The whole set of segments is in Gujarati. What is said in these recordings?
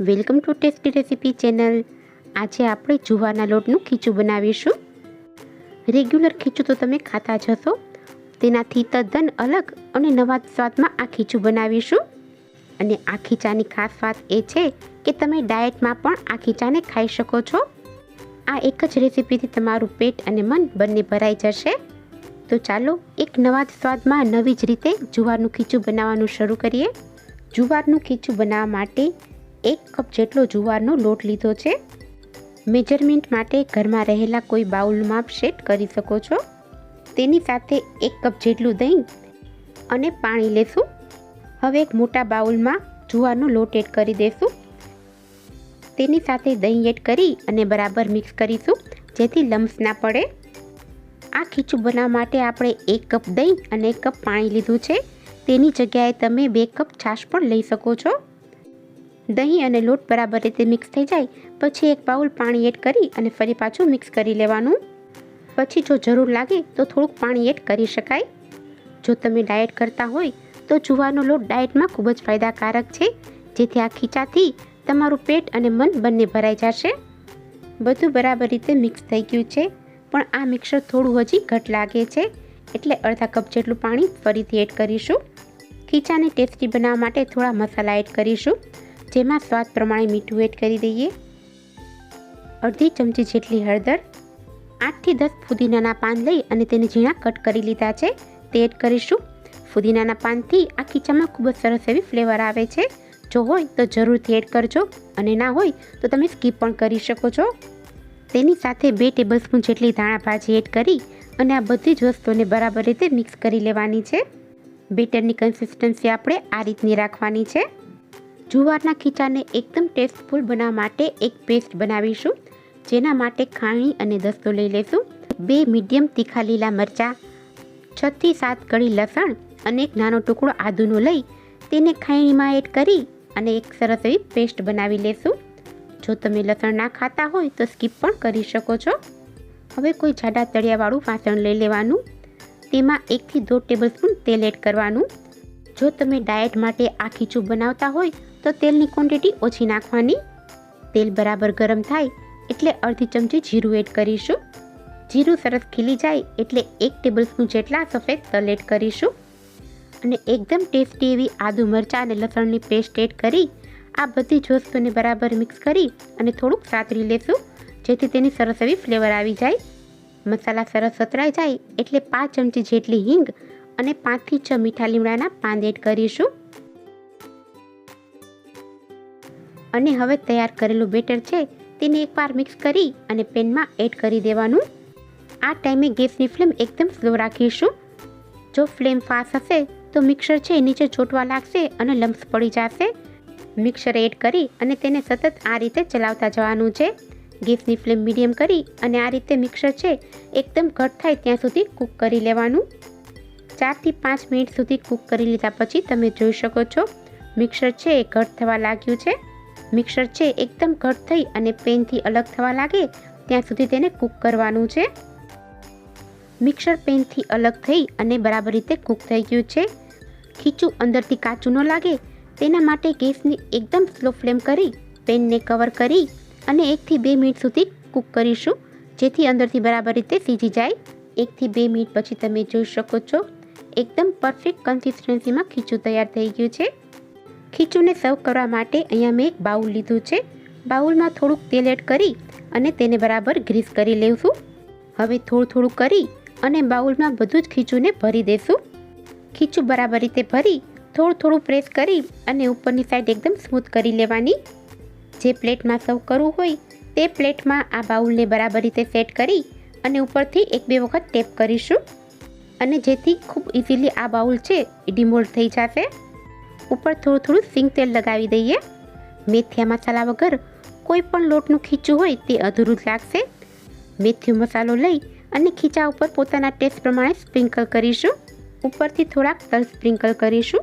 Welcome to tasty recipe channel. આજે આપણે જુવારના લોટનું ખીચું બનાવીશું. રેગ્યુલર ખીચું તો તમે ખાતા જ હશો. તેનાથી તદ્દન અલગ અને નવા સ્વાદમાં આ ખીચું બનાવીશું. અને આ ખીચાની ખાસ વાત એ છે કે તમે ડાયટમાં પણ આ ખીચાને ખાઈ શકો છો. આ એક જ રેસીપીથી તમારું પેટ અને મન બંને ભરાઈ જશે. તો ચાલો એક નવા જ સ્વાદમાં નવી જ રીતે જુવારનું ખીચું બનાવવાનું શરૂ કરીએ. જુવારનું ખીચું બનાવવા માટે એક કપ જેટલો જુવારનો લોટ લીધો છે. મેજરમેન્ટ માટે ઘરમાં રહેલા કોઈ બાઉલ માપ સેટ કરી શકો છો. તેની સાથે એક કપ જેટલું દહીં અને પાણી લેશું. હવે એક મોટા બાઉલમાં જુવારનો લોટ એડ કરી દેશું. તેની સાથે દહીં એડ કરી અને બરાબર મિક્સ કરીશું, જેથી લમ્સ ના પડે. આ ખીચું બનાવવા માટે આપણે એક કપ દહીં અને એક કપ પાણી લીધું છે. તેની જગ્યાએ તમે બે કપ છાશ પણ લઈ શકો છો. દહીં અને લોટ બરાબર રીતે મિક્સ થઈ જાય, પછી એક બાઉલ પાણી એડ કરી અને ફરી પાછું મિક્સ કરી લેવાનું. પછી જો જરૂર લાગે તો થોડુંક પાણી એડ કરી શકાય. જો તમે ડાયટ કરતા હોય તો જુવારનો લોટ ડાયટમાં ખૂબ જ ફાયદાકારક છે, જેથી આ ખીચાથી તમારું પેટ અને મન બંને ભરાઈ જશે. બધું બરાબર રીતે મિક્સ થઈ ગયું છે, પણ આ મિક્સર થોડું હજી ઘટ લાગે છે, એટલે અડધા કપ જેટલું પાણી ફરીથી એડ કરીશું. ખીચાને ટેસ્ટી બનાવવા માટે થોડા મસાલા એડ કરીશું. જેમાં સ્વાદ પ્રમાણે મીઠું એડ કરી દઈએ. અડધી ચમચી જેટલી હળદર, આઠથી દસ ફુદીનાના પાન લઈ અને તેને ઝીણા કટ કરી લીધા છે. તે એડ કરીશું. ફુદીનાના પાનથી આ ખીચામાં ખૂબ જ સરસ એવી ફ્લેવર આવે છે. જો હોય તો જરૂરથી એડ કરજો અને ના હોય તો તમે સ્કીપ પણ કરી શકો છો. તેની સાથે બે ટેબલસ્પૂન જેટલી ધાણા ભાજી એડ કરી અને આ બધી જ વસ્તુને બરાબર રીતે મિક્સ કરી લેવાની છે. બેટરની કન્સિસ્ટન્સી આપણે આ રીતની રાખવાની છે. જુવારના ખીચાને એકદમ ટેસ્ટફુલ બનાવવા માટે એક પેસ્ટ બનાવીશું, જેના માટે ખાણી અને દસ્તો લઈ લેશું, બે મીડિયમ તીખા લીલા મરચાં છથી સાત કળી લસણ અને એક નાનો ટુકડો આદુનો લઈ તેને ખાણીમાં એડ કરી અને એક સરસ એવી પેસ્ટ બનાવી લેશું. જો તમે લસણ ના ખાતા હોય તો સ્કીપ પણ કરી શકો છો. હવે કોઈ જાડા તળિયાવાળું વાસણ લઈ લેવાનું. તેમાં એકથી દોઢ ટેબલસ્પૂન તેલ એડ કરવાનું. જો તમે ડાયટ માટે આ ખીચું બનાવતા હોય તો તેલની ક્વોન્ટિટી ઓછી નાખવાની. તેલ બરાબર ગરમ થાય એટલે અડધી ચમચી જીરું એડ કરીશું. જીરું સરસ ખીલી જાય એટલે એક ટેબલસ્પૂન જેટલા સફેદ તલ એડ કરીશું. અને એકદમ ટેસ્ટી એવી આદુ મરચાં અને લસણની પેસ્ટ એડ કરી આ બધી જ વસ્તુને બરાબર મિક્સ કરી અને થોડુંક સાતરી લેશું, જેથી તેની સરસ એવી ફ્લેવર આવી જાય. મસાલા સરસ સતરાઈ જાય એટલે પાંચ ચમચી જેટલી હિંગ અને પાંચથી છ મીઠા લીમડાના પાન એડ કરીશું. અને હવે તૈયાર કરેલું બેટર છે તેને એકવાર મિક્સ કરી અને પેનમાં એડ કરી દેવાનું. આ ટાઈમે ગેસની ફ્લેમ એકદમ સ્લો રાખીશું. જો ફ્લેમ ફાસ્ટ હશે તો મિક્સર છે નીચે ચોંટવા લાગશે અને લમ્સ પડી જશે. મિક્સર એડ કરી અને તેને સતત આ રીતે ચલાવતા જવાનું છે. ગેસની ફ્લેમ મીડિયમ કરી અને આ રીતે મિક્સર છે એકદમ ઘટ થાય ત્યાં સુધી કૂક કરી લેવાનું. ચારથી પાંચ મિનિટ સુધી કૂક કરી લીધા પછી તમે જોઈ શકો છો. મિક્સર છે એ ઘટ થવા લાગ્યું છે. મિક્સર છે, એકદમ ઘટ થઈ અને પેનથી અલગ થવા લાગે, ત્યાં સુધી તેને કૂક કરવાનું છે. મિક્સર પેનથી અલગ થઈ અને બરાબર રીતે કૂક થઈ ગયું છે. ખીચું અંદરથી કાચું ન લાગે, તેના માટે ગેસની એકદમ સ્લો ફ્લેમ કરી, પેનને કવર કરી અને એકથી બે મિનિટ સુધી કૂક કરીશું, જેથી અંદરથી બરાબર રીતે સીજી જાય. એકથી બે મિનિટ પછી તમે જોઈ શકો છો, એકદમ પરફેક્ટ કન્સિસ્ટન્સીમાં ખીચું તૈયાર થઈ ગયું છે. ખીચુંને સર્વ કરવા માટે અહીંયા મેં એક બાઉલ લીધું છે. બાઉલમાં થોડુંક તેલ એડ કરી અને તેને બરાબર ગ્રીસ કરી લેવું હવે થોડું થોડું કરી અને બાઉલમાં બધું જ ખીચુંને ભરી દેશું. ખીચું બરાબર રીતે ભરી, થોડું થોડું પ્રેસ કરી અને ઉપરની સાઈડ એકદમ સ્મૂથ કરી લેવાની. જે પ્લેટમાં સર્વ કરવું હોય તે પ્લેટમાં આ બાઉલને બરાબર રીતે સેટ કરી અને ઉપરથી એક બે વખત ટેપ કરીશું. અને જેથી ખૂબ ઇઝીલી આ બાઉલ છે એ ડિમોલ્ડ થઈ જશે. ઉપર થોડું થોડું સિંગ તેલ લગાવી દઈએ. મેથિયા મસાલા વગર કોઈ પણ લોટનું ખીચું હોય તે અધૂરું જ લાગશે. મેથીયો મસાલો લઈ અને ખીચા ઉપર પોતાના ટેસ્ટ પ્રમાણે સ્પ્રિંકલ કરીશું. ઉપરથી થોડાક તલ સ્પ્રિંકલ કરીશું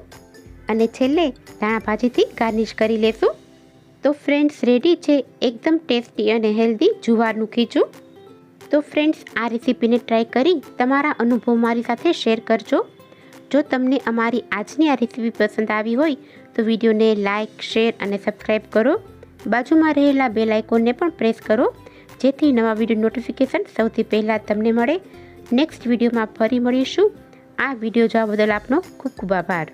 અને છેલ્લે ધાણા ભાજીથી ગાર્નિશ કરી લેશું. તો ફ્રેન્ડ્સ, રેડી છે એકદમ ટેસ્ટી અને હેલ્ધી જુવારનું ખીચું. તો ફ્રેન્ડ્સ, આ રેસીપીને ટ્રાય કરી તમારા અનુભવ મારી સાથે શેર કરજો. જો તમને અમારી આજની આ રેસીપી પસંદ આવી હોય, તો વિડીયોને લાઇક, શેર અને સબસ્ક્રાઈબ કરો. બાજુમાં રહેલા બે લાઇકોનને પણ પ્રેસ કરો, જેથી નવા વીડિયો નોટિફિકેશન સૌથી પહેલાં તમને મળે. નેક્સ્ટ વિડીયોમાં ફરી મળીશું. આ વીડિયો જોવા બદલ આપનો ખૂબ ખૂબ આભાર.